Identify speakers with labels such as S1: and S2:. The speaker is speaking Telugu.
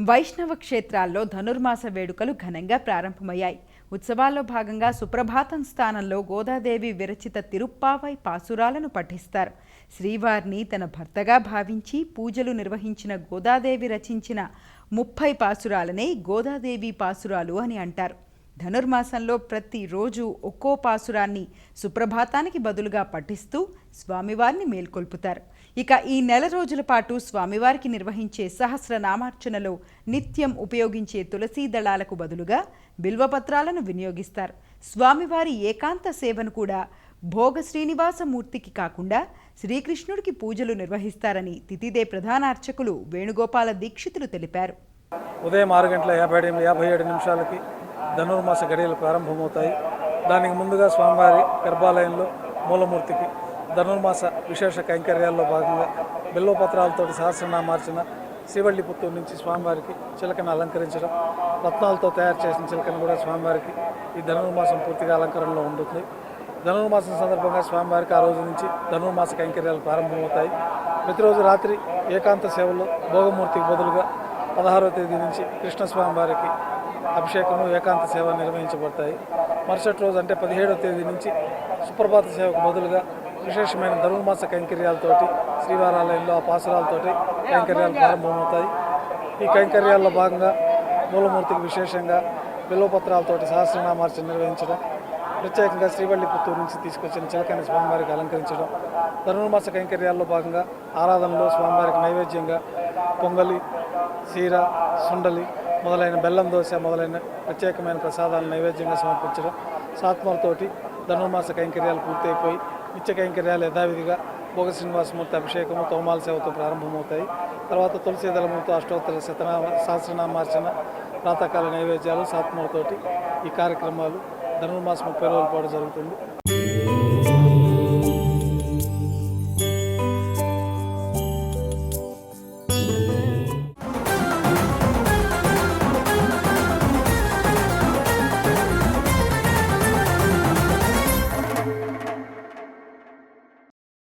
S1: వైష్ణవ క్షేత్రాల్లో ధనుర్మాస వేడుకలు ఘనంగా ప్రారంభమయ్యాయి. ఉత్సవాల్లో భాగంగా సుప్రభాతం స్థానంలో గోదాదేవి విరచిత తిరుప్పావై పాసురాలను పఠిస్తారు. శ్రీవారిని తన భర్తగా భావించి పూజలు నిర్వహించిన గోదాదేవి రచించిన ముప్పై పాసురాలనే గోదాదేవి పాసురాలు అని అంటారు. ధనుర్మాసంలో ప్రతిరోజు ఒక్కో పాసురాన్ని సుప్రభాతానికి బదులుగా పఠిస్తూ స్వామివారిని మేల్కొల్పుతారు. ఇక ఈ నెల రోజుల పాటు స్వామివారికి నిర్వహించే సహస్రనామార్చనలో నిత్యం ఉపయోగించే తులసీ దళాలకు బదులుగా బిల్వపత్రాలను వినియోగిస్తారు. స్వామివారి ఏకాంత సేవను కూడా భోగ శ్రీనివాసమూర్తికి కాకుండా శ్రీకృష్ణుడికి పూజలు నిర్వహిస్తారని తితిదే ప్రధానార్చకులు వేణుగోపాల దీక్షితులు తెలిపారు.
S2: ఉదయం ఆరు గంటల యాభై ఏడు యాభై ఏడు నిమిషాలకి ధనుర్మాస గడియలు ప్రారంభమవుతాయి. దానికి ముందుగా స్వామివారి గర్భాలయంలో మూలమూర్తికి ధనుర్మాస విశేష కైంకర్యాల్లో భాగంగా బిల్వపత్రాలతో సహస్రనామార్చన శ్రీవల్లిపుత్తూరు నుంచి స్వామివారికి చిలకను అలంకరించడం రత్నాలతో తయారు చేసిన చిలకను కూడా స్వామివారికి ఈ ధనుర్మాసం పూర్తిగా అలంకరణలో ఉంటుంది. ధనుర్మాసం సందర్భంగా స్వామివారికి ఆ రోజు నుంచి ధనుర్మాస కైంకర్యాలు ప్రారంభమవుతాయి. ప్రతిరోజు రాత్రి ఏకాంత సేవలో భోగమూర్తికి బదులుగా పదహారవ తేదీ నుంచి కృష్ణస్వామి వారికి అభిషేకము ఏకాంత సేవ నిర్వహించబడతాయి. మరుసటి రోజు అంటే పదిహేడవ తేదీ నుంచి సుప్రభాత సేవకు బదులుగా విశేషమైన ధనుర్మాస కైంకర్యాలతోటి శ్రీవారాలయంలో ఆ పాసురాలతోటి కైంకర్యాలు ప్రారంభమవుతాయి. ఈ కైంకర్యాల్లో భాగంగా మూలమూర్తికి విశేషంగా బిల్వపత్రాలతోటి సహస్రనామార్చన నిర్వహించడం ప్రత్యేకంగా శ్రీవల్లి పుత్తూరు నుంచి తీసుకొచ్చిన చిలకని స్వామివారికి అలంకరించడం ధనుర్మాస కైంకర్యాల్లో భాగంగా ఆరాధనలో స్వామివారికి నైవేద్యంగా పొంగలి సీర సుండలి మొదలైన బెల్లం దోశ మొదలైన ప్రత్యేకమైన ప్రసాదాలను నైవేద్యంగా సమర్పించడం సాత్మలతోటి ధనుర్మాస కైంకర్యాలు పూర్తయిపోయి నిత్య కైంకర్యాలు యథావిధిగా భోగ శ్రీనివాసమూర్తి అభిషేకము తోమాల సేవతో ప్రారంభమవుతాయి. తర్వాత తులసి దళములతో అష్టోత్తర శతనామ సహస్రనామార్చన ప్రాతకాల నైవేద్యాలు సాత్మలతోటి ఈ కార్యక్రమాలు ధనుర్మాసం ముప్పై రోజుల పాటు జరుగుతుంది.